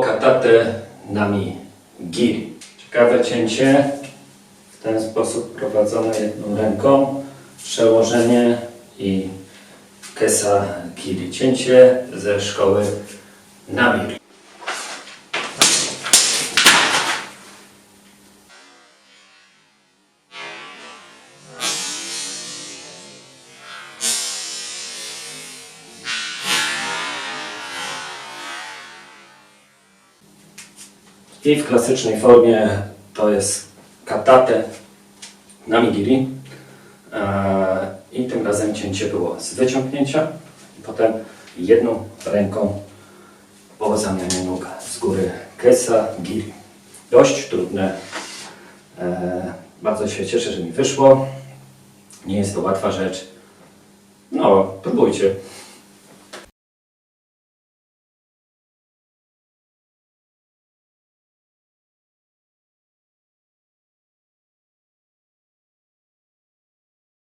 katate nami giri. Ciekawe cięcie, w ten sposób prowadzone jedną ręką, przełożenie i kesa giri. Cięcie ze szkoły Namiri. I w klasycznej formie to jest katate namigiri. Eee, I tym razem cięcie było z wyciągnięcia. Potem jedną ręką po zamianie nóg z góry kesa giri. Dość trudne. Eee, bardzo się cieszę, że mi wyszło. Nie jest to łatwa rzecz. No, próbujcie.